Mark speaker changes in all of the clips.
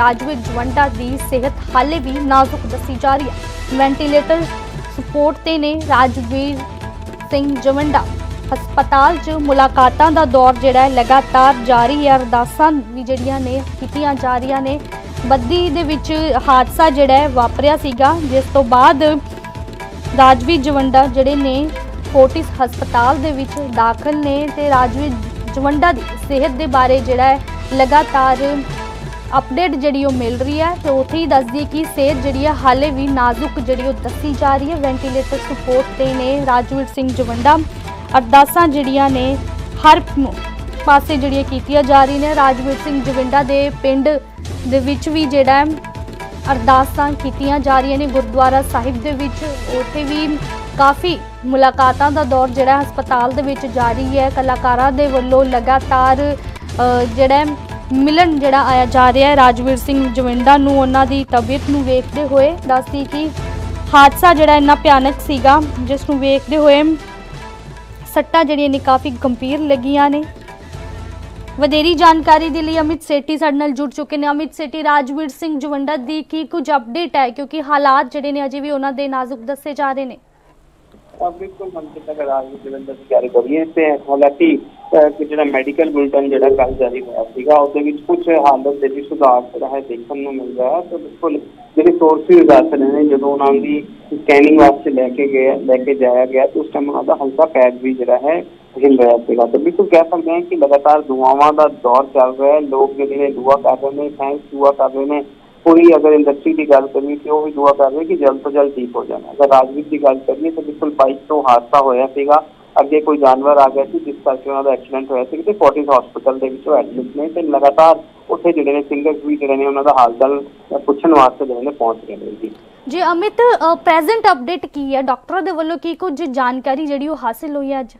Speaker 1: ਰਾਜਵੀਰ ਜਵੰਡਾ ਦੀ ਸਿਹਤ ਹਾਲੇ ਵੀ ਨਾਜ਼ੁਕ ਦੱਸੀ ਜਾ ਰਹੀ ਹੈ। ਵੈਂਟੀਲੇਟਰ ਸਪੋਰਟ ਤੇ ਨੇ ਰਾਜਵੀਰ ਸਿੰਘ ਜਵੰਡਾ। ਹਸਪਤਾਲ 'ਚ ਮੁਲਾਕਾਤਾਂ ਦਾ ਦੌਰ ਜਿਹੜਾ ਲਗਾਤਾਰ ਜਾਰੀ ਹੈ। ਅਰਦਾਸਾਂ ਵੀ ਜਿਹੜੀਆਂ ਨੇ, ਕੀਤੀਆਂ ਜਾ ਰਹੀਆਂ ਨੇ। ਬੱਦੀ ਦੇ ਵਿੱਚ ਹਾਦਸਾ ਜਿਹੜਾ ਵਾਪਰਿਆ ਸੀਗਾ। ਜਿਸ ਤੋਂ ਬਾਅਦ ਰਾਜਵੀਰ ਜਵੰਡਾ ਜਿਹੜੇ ਨੇ, ਫੋਰਟਿਸ ਹਸਪਤਾਲ ਦੇ ਵਿੱਚ ਦਾਖਲ ਨੇ ਤੇ ਰਾਜਵੀਰ ਜਵੰਡਾ ਦੀ ਸਿਹਤ ਦੇ ਬਾਰੇ ਜਿਹੜਾ ਹੈ, ਲਗਾਤਾਰ ਅਪਡੇਟ ਜਿਹੜੀ ਉਹ ਮਿਲ ਰਹੀ ਹੈ ਤੇ ਉੱਥੇ ਹੀ ਦੱਸਦੀ ਕਿ ਸਿਹਤ ਜਿਹੜੀ ਹੈ ਹਾਲੇ ਵੀ ਨਾਜ਼ੁਕ ਜਿਹੜੀ ਉਹ ਦੱਸੀ ਜਾ ਰਹੀ ਹੈ। ਵੈਂਟੀਲੇਟਰ ਸਪੋਰਟ ਤੇ ਨੇ ਰਾਜਵੀਰ ਸਿੰਘ ਜਵੰਡਾ। ਅਰਦਾਸਾਂ ਜਿਹੜੀਆਂ ਨੇ ਹਰ ਪਾਸੇ ਜਿਹੜੀਆਂ ਕੀਤੀਆਂ ਜਾ ਰਹੀਆਂ ਨੇ। ਰਾਜਵੀਰ ਸਿੰਘ ਜਵੰਡਾ ਦੇ ਪਿੰਡ ਦੇ ਵਿੱਚ ਵੀ ਜਿਹੜਾ ਅਰਦਾਸਾਂ ਕੀਤੀਆਂ ਜਾ ਰਹੀਆਂ ਨੇ ਗੁਰਦੁਆਰਾ ਸਾਹਿਬ ਦੇ ਵਿੱਚ। ਉੱਥੇ ਵੀ ਕਾਫੀ ਮੁਲਾਕਾਤਾਂ ਦਾ ਦੌਰ ਜਿਹੜਾ ਹਸਪਤਾਲ ਦੇ ਵਿੱਚ ਜਾਰੀ ਹੈ। ਕਲਾਕਾਰਾਂ ਦੇ ਵੱਲੋਂ ਲਗਾਤਾਰ ਜਿਹੜਾ ਮਿਲਣ ਜਿਹੜਾ ਆਇਆ ਜਾ ਰਿਹਾ ਹੈ। ਰਾਜਵੀਰ ਸਿੰਘ ਜਵਿੰਦਾ ਨੂੰ ਉਹਨਾਂ ਦੀ ਤਬੀਅਤ ਨੂੰ ਵੇਖਦੇ ਹੋਏ ਦੱਸਦੀ ਕਿ ਹਾਦਸਾ ਜਿਹੜਾ ਇੰਨਾ ਭਿਆਨਕ ਸੀਗਾ, ਜਿਸ ਨੂੰ ਵੇਖਦੇ ਹੋਏ ਸੱਟਾਂ ਜਿਹੜੀਆਂ ਨੇ ਕਾਫੀ ਗੰਭੀਰ ਲੱਗੀਆਂ ਨੇ। ਵਧੇਰੀ ਜਾਣਕਾਰੀ ਦੇ ਲਈ ਅਮਿਤ ਸੇਠੀ ਸਾਡੇ ਨਾਲ ਜੁੜ ਚੁੱਕੇ ਨੇ। ਅਮਿਤ ਸੇਠੀ, ਰਾਜਵੀਰ ਸਿੰਘ ਜਵੰਡਾ ਦੀ ਕੀ ਕੁਝ ਅਪਡੇਟ ਹੈ? ਕਿਉਂਕਿ ਹਾਲਾਤ ਜਿਹੜੇ ਨੇ ਅਜੇ ਵੀ ਉਹਨਾਂ ਦੇ ਨਾਜ਼ੁਕ ਦੱਸੇ ਜਾ ਰਹੇ ਨੇ।
Speaker 2: ਤਾਂ ਬਿਲਕੁਲ ਮੰਤਰੀ ਨਗਰ ਰਾਜ ਜਲੰਧਰ ਦੀ ਜਾਰੀ ਕਰੀਏ ਤੇ ਕਿ ਜਿਹੜਾ ਮੈਡੀਕਲ ਬੁਲਟਨ ਜਿਹੜਾ ਕੱਲ ਜਾਰੀ ਹੋਇਆ ਸੀਗਾ, ਉਹਦੇ ਵਿੱਚ ਕੁਝ ਹਾਲਤ ਦੇ ਵਿੱਚ ਸੁਧਾਰ ਜਿਹੜਾ ਹੈ ਦੇਖਣ ਨੂੰ ਮਿਲ ਰਿਹਾ ਹੈ। ਬਿਲਕੁਲ ਜਿਹੜੇ ਸੋਰਸਿਸ ਦੱਸ ਰਹੇ ਨੇ, ਜਦੋਂ ਉਹਨਾਂ ਦੀ ਸਕੈਨਿੰਗ ਵਾਸਤੇ ਲੈ ਕੇ ਗਏ, ਲੈ ਕੇ ਜਾਇਆ ਗਿਆ, ਤੇ ਉਸ ਟਾਈਮ ਉਹਨਾਂ ਦਾ ਹਲਕਾ ਪੈਰ ਵੀ ਜਿਹੜਾ ਹੈ ਹਿਲ ਰਿਹਾ ਸੀਗਾ। ਤੇ ਬਿਲਕੁਲ ਕਹਿ ਸਕਦੇ ਹਾਂ ਕਿ ਲਗਾਤਾਰ ਦੁਆਵਾਂ ਦਾ ਦੌਰ ਚੱਲ ਰਿਹਾ ਹੈ। ਲੋਕ ਜਿਹੜੇ ਨੇ ਦੁਆ ਕਰ ਰਹੇ ਨੇ ਥੈਂਕਸ ਦੁਆ ਕਰ ਰਹੇ ਨੇ। ਕੋਈ ਅਗਰ ਇੰਡਸਟਰੀ ਦੀ ਗੱਲ ਕਰੀਏ ਤੇ ਉਹ ਵੀ ਦੁਆ ਕਰ ਰਹੇ ਕਿ ਜਲਦ ਤੋਂ ਜਲਦ ਠੀਕ ਹੋ ਜਾਣਾ। ਅਗਰ ਰਾਜਵੀਰ ਦੀ ਗੱਲ ਕਰੀਏ ਤਾਂ ਬਿਲਕੁਲ ਬਾਈਕ ਤੋਂ ਹਾਦਸਾ ਹੋਇਆ ਸੀਗਾ। ਅੱਗੇ ਕੋਈ ਜਾਨਵਰ ਆ ਗਿਆ ਸੀ ਜਿਸ ਕਰਕੇ ਉਹਨਾਂ ਦਾ ਐਕਸੀਡੈਂਟ ਹੋਇਆ ਸੀ ਤੇ ਫੋਰਟਿਸ ਹਸਪੀਟਲ ਦੇ ਵਿੱਚ ਐਡਮਿਟ ਨੇ ਤੇ ਲਗਾਤਾਰ ਉੱਥੇ ਜਿਹੜੇ ਨੇ ਸਿੰਗਰਸ ਵੀ ਜਿਹੜੇ ਨੇ ਉਹਨਾਂ ਦਾ ਹਾਲ ਚਾਲ ਅ, ਪੁੱਛਣ ਵਾਸਤੇ ਜਿਹੜੇ ਨੇ ਪਹੁੰਚ ਰਹੇ ਨੇ ਜੀ।
Speaker 1: ਜੀ ਅਮਿਤ ਪ੍ਰੈਜ਼ੈਂਟ ਅਪਡੇਟ ਕੀ ਹੈ? ਡਾਕਟਰਾਂ ਦੇ ਵੱਲੋਂ ਕੀ ਕੁਝ ਜਾਣਕਾਰੀ ਜਿਹੜੀ ਉਹ ਹਾਸਿਲ ਹੋਈ ਹੈ ਅੱਜ?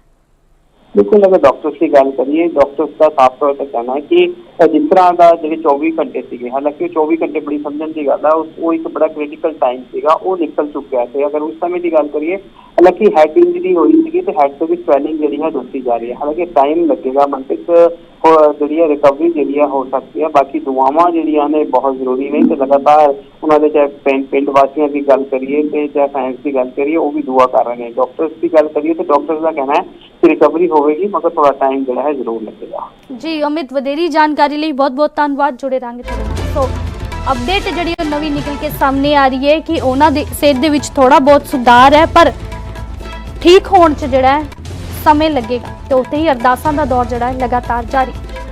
Speaker 2: ਬਿਲਕੁਲ ਅਗਰ ਡਾਕਟਰਸ ਦੀ ਗੱਲ ਕਰੀਏ ਡਾਕਟਰਸ ਦਾ ਸਾਫ਼ ਤੌਰ ਤੇ ਕਹਿਣਾ ਹੈ ਕਿ ਜਿਸ ਤਰ੍ਹਾਂ ਦਾ ਜਿਹੜੇ 24 ਘੰਟੇ ਸੀਗੇ ਹਾਲਾਂਕਿ ਉਹ 24 ਘੰਟੇ ਬੜੀ ਸਮਝਣ ਦੀ ਗੱਲ ਆ ਉਹ ਇੱਕ ਬੜਾ ਕ੍ਰਿਟੀਕਲ ਟਾਈਮ ਸੀਗਾ ਉਹ ਨਿਕਲ ਚੁੱਕਿਆ ਸੀ। ਅਗਰ ਉਸ ਸਮੇਂ ਦੀ ਗੱਲ ਕਰੀਏ ਹਾਲਾਂਕਿ ਹੈਡ ਇੰਜਰੀ ਹੋਈ ਸੀਗੀ ਤੇ ਹੈਡ ਤੋਂ ਵੀ ਸਵੈਲਿੰਗ ਜਿਹੜੀ ਹੈ ਦੱਸੀ ਜਾ ਰਹੀ ਹੈ। ਹਾਲਾਂਕਿ ਟਾਈਮ ਲੱਗੇਗਾ ਮੰਤਿਕ ਜਿਹੜੀ ਹੈ ਰਿਕਵਰੀ ਜਿਹੜੀ ਹੈ ਹੋ ਸਕਦੀ ਹੈ। ਬਾਕੀ ਦੁਆਵਾਂ ਜਿਹੜੀਆਂ ਨੇ ਬਹੁਤ ਜ਼ਰੂਰੀ ਨੇ ਤੇ ਲਗਾਤਾਰ ਉਹਨਾਂ ਦੇ ਚਾਹੇ ਪਿੰਡ ਪਿੰਡ ਵਾਸੀਆਂ ਦੀ ਗੱਲ ਕਰੀਏ ਤੇ ਚਾਹੇ ਫੈਨਸ ਦੀ ਗੱਲ ਕਰੀਏ, ਉਹ ਵੀ ਦੁਆ ਕਰ ਰਹੇ ਨੇ। ਡਾਕਟਰਸ ਦੀ ਗੱਲ ਕਰੀਏ ਤੇ ਡਾਕਟਰਸ ਦਾ ਕਹਿਣਾ ਹੈ ਕਿ ਰਿਕਵਰੀ ਹੋਵੇਗੀ, ਮਗਰ ਥੋੜਾ ਟਾਈਮ ਜਿਹੜਾ ਹੈ ਜ਼ਰੂਰ ਲੱਗੇਗਾ।
Speaker 1: ਜੀ, ਅਮਿਤ, ਵਧੇਰੀ ਜਾਣਕਾਰੀ ਲਈ ਬਹੁਤ-ਬਹੁਤ ਧੰਨਵਾਦ। ਜੁੜੇ ਰਹਾਂਗੇ ਤੁਹਾਡੇ ਨਾਲ। ਸੋ ਅਪਡੇਟ ਜਿਹੜੀ ਉਹ ਨਵੀਂ ਨਿਕਲ ਕੇ ਸਾਹਮਣੇ ਆ ਰਹੀ ਹੈ ਕਿ ਉਹਨਾਂ ਦੀ ਸਿਹਤ ਦੇ ਵਿੱਚ ਥੋੜਾ ਬਹੁਤ ਸੁਧਾਰ ਹੈ, ਪਰ ਠੀਕ ਹੋਣ ਚ ਜਿਹੜਾ ਹੈ, ਸਮੇਂ ਲੱਗੇਗਾ ਤੇ ਉੱਥੇ ਹੀ ਅਰਦਾਸਾਂ ਦਾ ਦੌਰ ਜਿਹੜਾ ਹੈ ਲਗਾਤਾਰ ਜਾਰੀ।